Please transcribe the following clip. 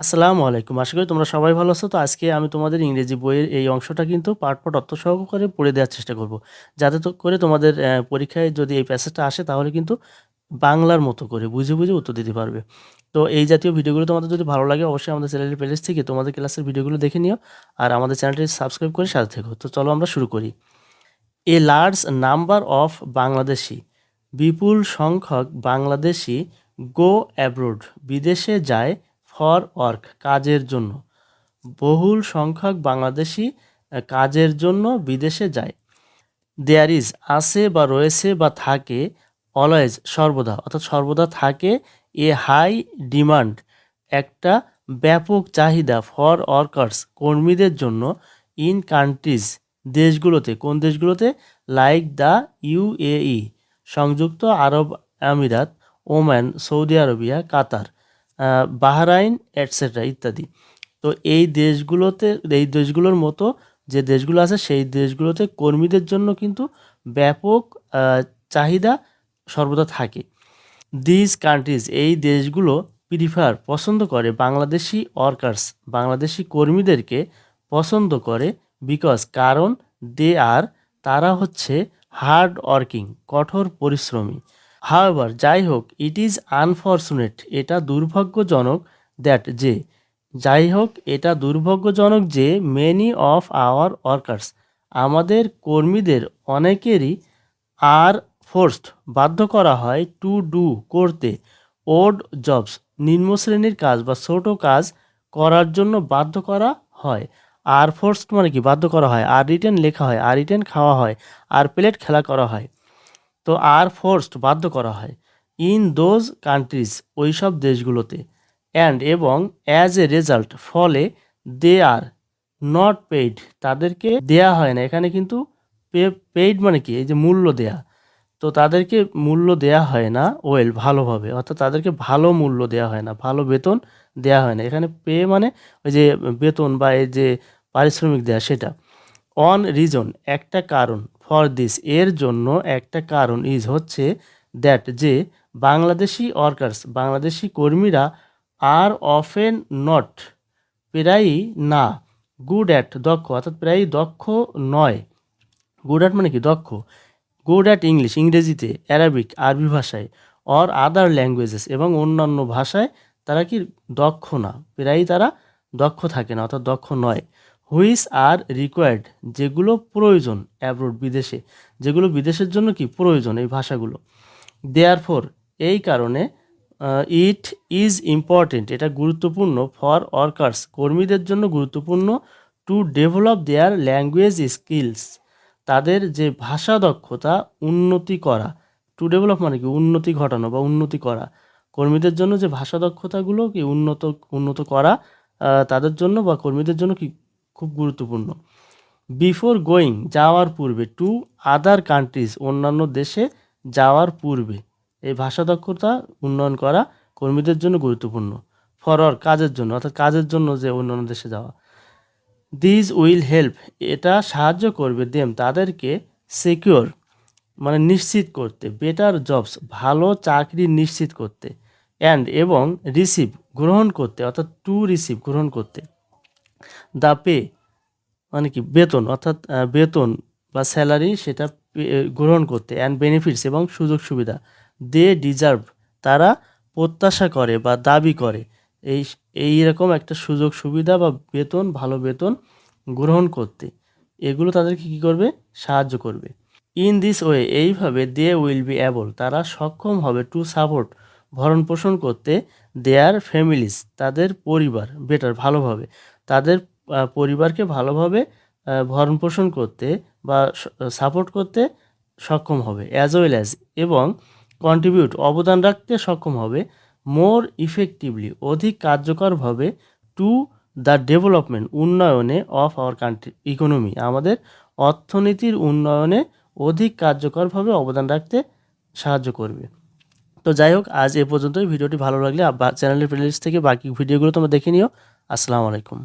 আসসালামু আলাইকুম। আশা করি তোমরা সবাই ভালো আছো। তো আজকে আমি তোমাদের ইংরেজি বইয়ের এই অংশটা কিন্তু পার্ট পার্ট অর্থ সহকারে পড়ে দেওয়ার চেষ্টা করব। যাতে করে তোমাদের পরীক্ষায় যদি এই প্যাসেজটা আসে তাহলে কিন্তু বাংলার মতো করে বুঝে বুঝে উত্তর দিতে পারবে। তো এই জাতীয় ভিডিওগুলো তোমাদের যদি ভালো লাগে অবশ্যই আমাদের চ্যানেলের প্লেলিস্ট থেকে তোমাদের ক্লাসের ভিডিওগুলো দেখে নিও আর আমাদের চ্যানেলটি সাবস্ক্রাইব করে সাথে থেকো। তো চলো আমরা শুরু করি। A large number of Bangladeshi বিপুল সংখ্যক বাংলাদেশি গো অ্যাব্রোড বিদেশে যায় ফর ওয়ার্ক, কাজের জন্য। বহুল সংখ্যক বাংলাদেশি কাজের জন্য বিদেশে যায়। দেয়ার ইজ আছে বা রয়েছে বা থাকে অলওয়েজ সর্বদা, অর্থাৎ সর্বদা থাকে, এ হাই ডিমান্ড, একটা ব্যাপক চাহিদা ফর ওয়ার্কার্স, কর্মীদের জন্য ইন কান্ট্রিজ দেশগুলোতে, কোন দেশগুলোতে? লাইক দ্য ইউএই সংযুক্ত আরব আমিরাত, Oman, Saudi Arabia, Qatar. Bahrain etcetera ইত্যাদি। তো এই দেশগুলোতে, এই দেশগুলোর মতো যে দেশগুলো আছে, সেই দেশগুলোতে কর্মীদের জন্য কিন্তু ব্যাপক চাহিদা সর্বদা থাকে। দিজ কান্ট্রিজ এই দেশগুলো প্রিফার পছন্দ করে বাংলাদেশি ওয়ার্কার্স বাংলাদেশি কর্মীদেরকে পছন্দ করে বিকজ কারণ দে আর তারা হচ্ছে হার্ড ওয়ার্কিং কঠোর পরিশ্রমী। হাওয়েভার যাই হোক ইট ইজ আনফর্চুনেট এটা দুর্ভাগ্যজনক দ্যাট যে যাই হোক এটা দুর্ভাগ্যজনক যে মেনি অফ আওয়ার ওয়ার্কার্স আমাদের কর্মীদের অনেকেরই আর ফোর্সড বাধ্য করা হয় টু ডু করতে ওড জবস নিম্ন শ্রেণির কাজ বা ছোট কাজ করার জন্য বাধ্য করা হয়। আর ফোর্সড মানে কি? বাধ্য করা হয়। আর রিটেন লেখা হয়। আর রিটেন খাওয়া হয়। আর প্লেট খেলা করা হয়। তো আর ফোর্সড বাধ্য করা হয়। ইন দোজ কান্ট্রিজ ওই সব দেশগুলোতে। অ্যান্ড এবং অ্যাজ এ রেজাল্ট ফলে দে আর নট পেইড তাদেরকে দেয়া হয় না। এখানে কিন্তু পেইড মানে কি? এই যে মূল্য দেয়া। তো তাদেরকে মূল্য দেয়া হয় না ওয়েল ভালোভাবে। অর্থাৎ তাদেরকে ভালো মূল্য দেয়া হয় না। ভালো বেতন দেয়া হয় না। এখানে পে মানে ওই যে বেতন বা এই যে পারিশ্রমিক দেয়া, সেটা। অন রিজন একটা কারণ। ফর দিস এর জন্য একটা কারণ ইজ হচ্ছে দ্যাট যে বাংলাদেশি ওয়ার্কার্স বাংলাদেশি কর্মীরা আর অফেন নট প্রায়ই না গুড অ্যাট দক্ষ, অর্থাৎ প্রায়ই দক্ষ নয়। গুড অ্যাট মানে কি? দক্ষ। গুড অ্যাট ইংলিশ ইংরেজিতে অ্যারাবিক আরবি ভাষায় অর আদার ল্যাঙ্গুয়েজেস এবং অন্যান্য ভাষায় তারা কি? দক্ষ না। প্রায়ই তারা দক্ষ থাকে না, অর্থাৎ দক্ষ নয়। হুইস আর রিকোয়ার্ড, যেগুলো প্রয়োজন অ্যাব্রোড বিদেশে। যেগুলো বিদেশের জন্য কি? প্রয়োজন এই ভাষাগুলো। দেয়ার এই কারণে ইট ইজ ইম্পর্টেন্ট এটা গুরুত্বপূর্ণ ফর ওয়ার্কার্স কর্মীদের জন্য গুরুত্বপূর্ণ to develop their language skills তাদের যে ভাষা দক্ষতা, উন্নতি করা। টু ডেভেলপ মানে কি? উন্নতি ঘটানো বা উন্নতি করা। কর্মীদের জন্য যে ভাষা দক্ষতাগুলো কি? উন্নত উন্নত করা তাদের জন্য বা কর্মীদের জন্য কি খুব গুরুত্বপূর্ণ। বিফোর গোয়িং যাওয়ার পূর্বে টু আদার কান্ট্রিজ অন্যান্য দেশে যাওয়ার পূর্বে এই ভাষা দক্ষতা উন্নয়ন করা কর্মীদের জন্য গুরুত্বপূর্ণ। ফরওয়ার কাজের জন্য, অর্থাৎ কাজের জন্য যে অন্যান্য দেশে যাওয়া। দিজ উইল হেল্প এটা সাহায্য করবে দেম তাদেরকে সিকিউর মানে নিশ্চিত করতে বেটার জবস ভালো চাকরি নিশ্চিত করতে। অ্যান্ড এবং রিসিভ গ্রহণ করতে, অর্থাৎ টু রিসিভ গ্রহণ করতে। দ্য পে মানে কি, বেতন, অর্থাৎ বেতন বা স্যালারি সেটা গ্রহণ করতে অ্যান্ড বেনিফিটস এবং সুযোগ সুবিধা দে ডিজার্ভ তারা প্রত্যাশা করে বা দাবি করে। এই এই রকম একটা সুযোগ সুবিধা বা বেতন, ভালো বেতন গ্রহণ করতে। এগুলো তাদেরকে কী করবে? সাহায্য করবে। ইন দিস ওয়ে এইভাবে দে উইল বি অ্যাবল তারা সক্ষম হবে টু সাপোর্ট ভরণ পোষণ করতে দেয়ার ফ্যামিলিজ তাদের পরিবার বেটার ভালোভাবে। তাদের পরিবারকে ভালোভাবে ভরণ পোষণ করতে বা সাপোর্ট করতে সক্ষম হবে অ্যাজ ওয়েল অ্যাজ এবং কন্ট্রিবিউট অবদান রাখতে সক্ষম হবে মোর ইফেক্টিভলি অধিক কার্যকরভাবে টু দ্য ডেভেলপমেন্ট উন্নয়নে অফ আওয়ার কান্ট্রি ইকোনমি আমাদের অর্থনীতির উন্নয়নে অধিক কার্যকরভাবে অবদান রাখতে সাহায্য করবে। তো যাই হোক, আজ এ পর্যন্তই, ভিডিওটি ভালো লাগলে চ্যানেলের প্লেলিস্ট থেকে বাকি ভিডিওগুলো তোমরা দেখে নিও। আসসালামু আলাইকুম।